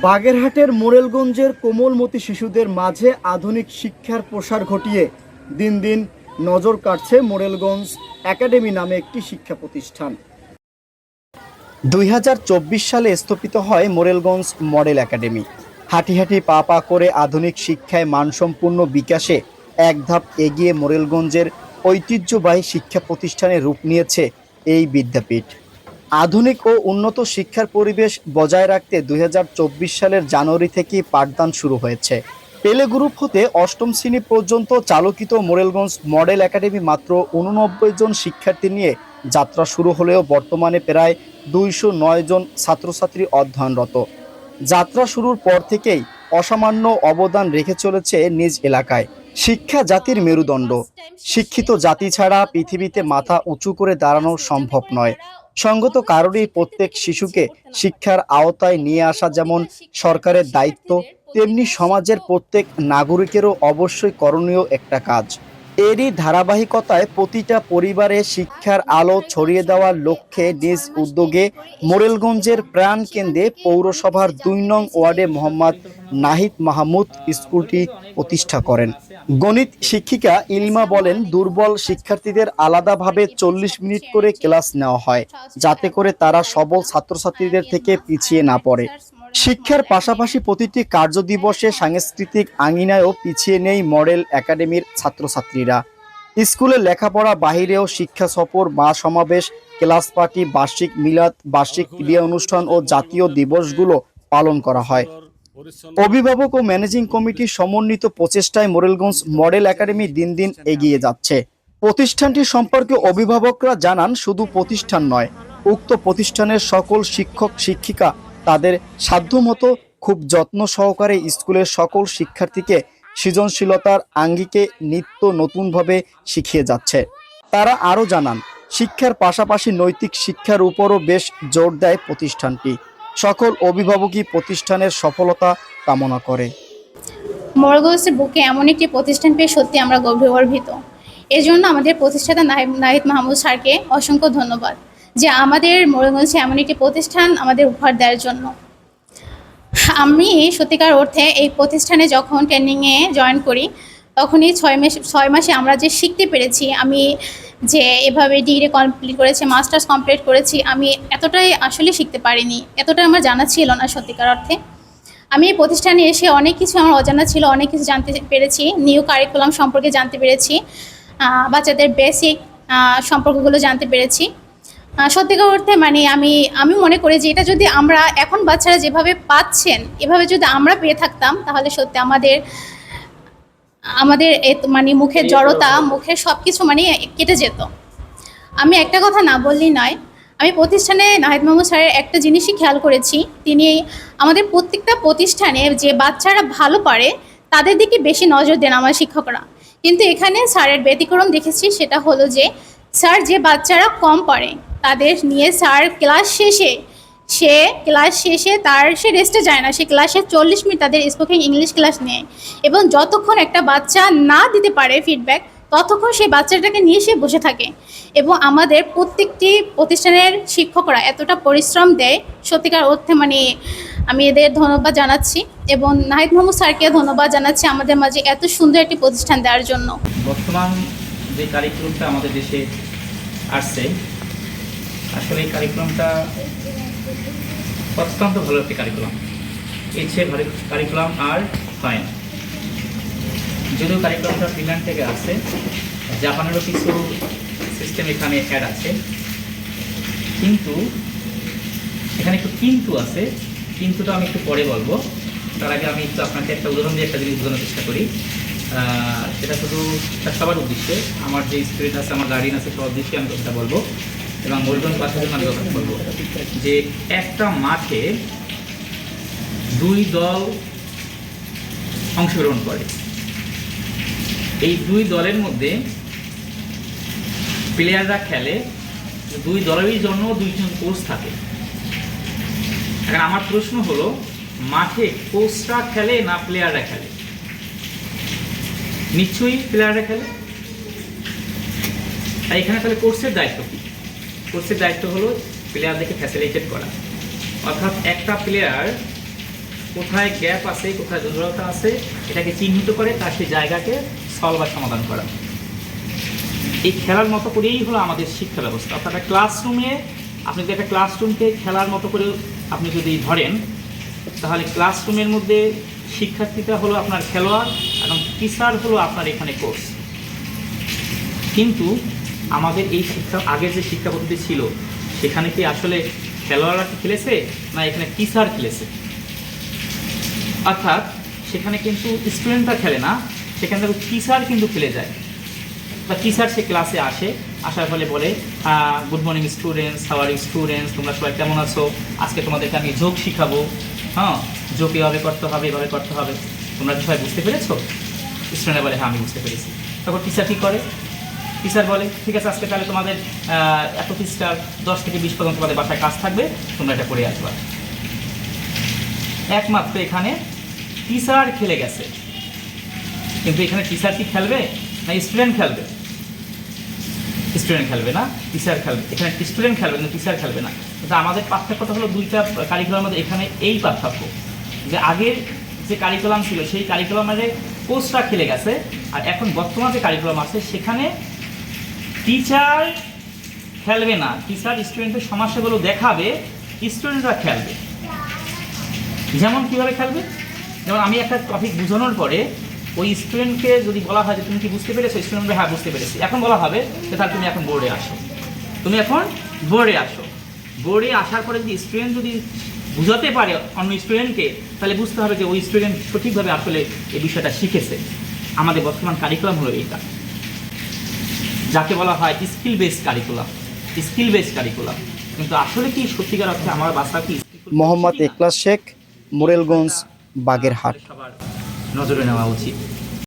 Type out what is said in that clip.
বাগেরহাটের মোরেলগঞ্জের কোমলমতি শিশুদের মাঝে আধুনিক শিক্ষার প্রসার ঘটিয়ে দিন দিন নজর কাটছে মোরেলগঞ্জ একাডেমি নামে একটি শিক্ষা প্রতিষ্ঠান। দুই হাজার চব্বিশ সালে স্থাপিত হয় মোরেলগঞ্জ মডেল একাডেমি। হাঁটি হাঁটি পা পা করে আধুনিক শিক্ষায় মানসম্পন্ন বিকাশে এক ধাপ এগিয়ে মোরেলগঞ্জের ঐতিহ্যবাহী শিক্ষা প্রতিষ্ঠানে রূপ নিয়েছে এই বিদ্যাপীঠ। আধুনিক ও উন্নত শিক্ষার পরিবেশ বজায় রাখতে দুই হাজার চব্বিশ সালের জানুয়ারি থেকে পাঠদান শুরু হয়েছে। পেলে গ্রুপ হতে অষ্টম শ্রেণি পর্যন্ত চালকিত মোরেলগঞ্জ মডেল একাডেমি মাত্র উননব্বই জন শিক্ষার্থী নিয়ে যাত্রা শুরু হলেও বর্তমানে প্রায় দুইশো নয় জন ছাত্রছাত্রী অধ্যয়নরত। যাত্রা শুরুর পর থেকেই অসামান্য অবদান রেখে চলেছে নিজ এলাকায়। শিক্ষা জাতির মেরুদণ্ড। শিক্ষিত জাতি ছাড়া পৃথিবীতে মাথা উঁচু করে দাঁড়ানো সম্ভব নয়। সঙ্গত কারণেই প্রত্যেক শিশুকে শিক্ষার আওতায় নিয়ে আসা যেমন সরকারের দায়িত্ব, তেমনি সমাজের প্রত্যেক নাগরিকেরও অবশ্যই করণীয় একটা কাজ। এরই ধারাবাহিকতায় প্রতিটা পরিবারে শিক্ষার আলো ছড়িয়ে দেওয়ার লক্ষ্যে নিজ উদ্যোগে মোরেলগঞ্জের প্রাণ কেন্দ্রে পৌরসভার দুই নং ওয়ার্ডে মোহাম্মদ নাহিদ মাহমুদ স্কুলটি প্রতিষ্ঠা করেন। গণিত শিক্ষিকা ইলমা বলেন, দুর্বল শিক্ষার্থীদের আলাদাভাবে চল্লিশ মিনিট করে ক্লাস নেওয়া হয়, যাতে করে তারা সবল ছাত্রছাত্রীদের থেকে পিছিয়ে না পড়ে। শিক্ষার পাশাপাশি প্রতিটি কার্য দিবসে সাংস্কৃতিক আঙিনায়ও পিছিয়ে নেই মডেল একাডেমির ছাত্রছাত্রীরা। স্কুলে লেখাপড়া, বাহিরেও শিক্ষা সফর বা সমাবেশ, ক্লাস পার্টি, বার্ষিক মিলাদ, বার্ষিক ক্রিয়া অনুষ্ঠান ও জাতীয় দিবসগুলো পালন করা হয়। অভিভাবক ও ম্যানেজিং কমিটির সমন্বিত প্রচেষ্টায় মোরেলগঞ্জ মডেল একাডেমি দিন দিন এগিয়ে যাচ্ছে। প্রতিষ্ঠানটি সম্পর্কে অভিভাবকরা জানান, শুধু প্রতিষ্ঠান নয়, উক্ত প্রতিষ্ঠানের সকল শিক্ষক, শিক্ষিকা তাদের সাধ্যমতো খুব যত্ন সহকারে স্কুলের সকল শিক্ষার্থীকে সৃজনশীলতার আঙ্গিকে নিত্য নতুনভাবে শিখিয়ে যাচ্ছে। তারা আরও জানান, শিক্ষার পাশাপাশি নৈতিক শিক্ষার উপরও বেশ জোর দেয় প্রতিষ্ঠানটি। সকল অভিভাবকই প্রতিষ্ঠানের সফলতা কামনা করে। মরগোসের বুকে এমন একটি প্রতিষ্ঠান পেয়ে সত্যি আমরা গর্বিত। এজন্য আমাদের প্রতিষ্ঠাতা নাহিদ মাহমুদ স্যারকে অসংখ্য ধন্যবাদ। যে আমাদের মোরগঞ্জে এমন একটি প্রতিষ্ঠান আমাদের উপহার দেওয়ার জন্য। আমি সত্যিকার অর্থে এই প্রতিষ্ঠানে যখন ট্রেনিংয়ে জয়েন করি, তখনই ছয় মাস, ছয় মাসে আমরা যে শিখতে পেরেছি, আমি যে এভাবে ডিগ্রি কমপ্লিট করেছি মাস্টার্স কমপ্লিট করেছি, আমি এতটাই আসলে শিখতে পারিনি এতটাই আমার জানা ছিল না সত্যিকার অর্থে। আমি এই প্রতিষ্ঠানে এসে অনেক কিছু আমার অজানা ছিল, অনেক কিছু জানতে পেরেছি নিউ কারিকুলাম সম্পর্কে জানতে পেরেছি বাচ্চাদের বেসিক সম্পর্কগুলো জানতে পেরেছি। সত্যিকার অর্থে মানে আমি আমি মনে করি যে এটা যদি আমরা এখন বাচ্চারা যেভাবে পাচ্ছেন এভাবে যদি আমরা পেয়ে থাকতাম তাহলে সত্যি আমাদের আমাদের মানে মুখের জড়তা মুখের সব কিছু মানে কেটে যেত। আমি একটা কথা না বললেই নয় আমি প্রতিষ্ঠানে নাহিদ মাহমুদ স্যারের একটা জিনিসই খেয়াল করেছি তিনি আমাদের প্রত্যেকটা প্রতিষ্ঠানে যে বাচ্চারা ভালো পারে তাদের দিকে বেশি নজর দেন আমার শিক্ষকরা। কিন্তু এখানে স্যারের ব্যতিক্রম দেখেছি সেটা হলো যে স্যার যে বাচ্চারা কম পারে তাদের নিয়ে স্যার ক্লাস শেষে, সে ক্লাস শেষে তার, সে রেস্টে যায় না, সে ক্লাসে চল্লিশ মিনিট তাদের স্পোকেন ইংলিশ ক্লাস নেয় এবং যতক্ষণ একটা বাচ্চা না দিতে পারে ফিডব্যাক ততক্ষণ সেই বাচ্চাটাকে নিয়ে সে বসে থাকে এবং আমাদের প্রত্যেকটি প্রতিষ্ঠানের শিক্ষকরা এতটা পরিশ্রম দেয় সত্যিকার অর্থে মানে আমি এদের ধন্যবাদ জানাচ্ছি এবং নাহিদ মোহাম্মদ স্যারকে ধন্যবাদ জানাচ্ছি আমাদের মাঝে এত সুন্দর একটি প্রতিষ্ঠান দেওয়ার জন্য। বর্তমান যে কারিকুলামটা আমাদের দেশে আসছে আসলে এই কারিকুলামটা অত্যন্ত ভালো একটি কারিকুলাম এর চেয়ে কারিকুলাম আর হয় না। যদিও কারিকুলামটা ফিনল্যান্ড থেকে আসছে জাপানেরও কিছু সিস্টেম এখানে অ্যাড আছে। কিন্তু, এখানে একটু কিন্তু আছে। কিন্তুটা আমি একটু পরে বলব। তার আগে আমি একটু আপনাকে একটা উদাহরণ দিয়ে একটা জিনিস বোঝানোর চেষ্টা করি। সেটা শুধু সবার উদ্দেশ্যে। আমার যে স্টুডেন্ট আছে, আমার গার্ডিয়ান আছে, সবার উদ্দেশ্যে আমি কথাটা বলব। এবং মূলধন কথার জন্য আমি কথা বলব যে একটা মাঠে দুই দল অংশগ্রহণ করে। এই দুই দলের মধ্যে প্লেয়াররা খেলে, দুই দলেরই জন্য দুইজন কোচ থাকে। এখন আমার প্রশ্ন হলো, মাঠে কোচরা খেলে না প্লেয়াররা খেলে? নিশ্চয়ই প্লেয়াররা খেলে? এখানে তাহলে কোর্সের দায়িত্ব কি? কোর্সের দায়িত্ব হলো প্লেয়ারদেরকে ফ্যাসিলিটেট করা। অর্থাৎ একটা প্লেয়ার কোথায় গ্যাপ আছে, কোথায় দুর্বলতা আছে, এটাকে চিহ্নিত করে তার সেই জায়গাকে সলভ বা সমাধান করা। এই খেলার মতো করেই হলো আমাদের শিক্ষা ব্যবস্থা। অর্থাৎ একটা ক্লাসরুমে আপনি যদি একটা ক্লাসরুমকে খেলার মতো করে আপনি যদি ধরেন, তাহলে ক্লাসরুমের মধ্যে শিক্ষার্থীটা হলো আপনার খেলোয়াড় এবং টিচার হলো আপনার এখানে কোর্স কিন্তু আমাদের এই শিক্ষা, আগের যে শিক্ষা পদ্ধতি ছিল, সেখানে কি আসলে খেলোয়াড়রা কি খেলেছে, না এখানে টিচার খেলেছে? অর্থাৎ, সেখানে কিন্তু স্টুডেন্টরা খেলে না, সেখানে টিচার কিন্তু খেলে যায়। বা টিচার সে ক্লাসে আসে, আসার ফলে বলে good morning students how are students তোমরা সবাই কেমন আছো? আজকে তোমাদেরকে আমি যোগ শিখাবো। হ্যাঁ যোগ এভাবে করতে হবে, এভাবে করতে হবে। তোমরা কি সবাই বুঝতে পেরেছ? স্টুডেন্টরা বলে হ্যাঁ আমি বুঝতে পেরেছি। তারপর টিচার কী করে? টিচার বলে, ঠিক আছে, আজকে তাহলে তোমাদের এত পৃষ্ঠার দশ থেকে বিশ পর্যন্ত তোমাদের বাসায় কাজ থাকবে, তোমরা এটা করে আসবা। একমাত্র এখানে টিচার খেলে গেছে। কিন্তু এখানে টিচার কি খেলবে? না স্টুডেন্ট খেলবে? স্টুডেন্ট খেলবে না টিচার খেলবে। এখানে স্টুডেন্ট খেলবে না টিচার খেলবে না। কিন্তু আমাদের পার্থক্যটা হলো দুইটা কারিকুলামের মধ্যে এখানে এই পার্থক্য, যে আগের যে কারিকুলাম ছিল, সেই কারিকুলামের কোর্সটা খেলে গেছে, আর এখন বর্তমান যে কারিকুলাম আছে, সেখানে টিচার খেলবে না। টিচার স্টুডেন্টের সমস্যাগুলো দেখাবে স্টুডেন্টরা খেলবে। যেমন কীভাবে খেলবে? যেমন আমি একটা টপিক বোঝানোর পরে ওই স্টুডেন্টকে যদি বলা হয় যে, তুমি কি বুঝতে পেরেছ? স্টুডেন্টরা হ্যাঁ বুঝতে পেরেছি। এখন বলা হবে যে, তাহলে তুমি এখন বোর্ডে আসো। তুমি এখন বোর্ডে আসো। বোর্ডে আসার পরে যদি স্টুডেন্ট যদি বুঝাতে পারে অন্য স্টুডেন্টকে তাহলে বুঝতে হবে যে, ওই স্টুডেন্ট সঠিকভাবে আসলে এই বিষয়টা শিখেছে। আমাদের বর্তমান কারিকুলাম হলো এইটা। যাকে বলা হয় skill base curriculum skill base curriculum কিন্তু আসলে কি সত্যিকার অর্থে আমার বাচ্চা কি মোহাম্মদ একলাস শেখ মোরেলগঞ্জ বাগেরহাট। নজরে নেওয়া উচিত।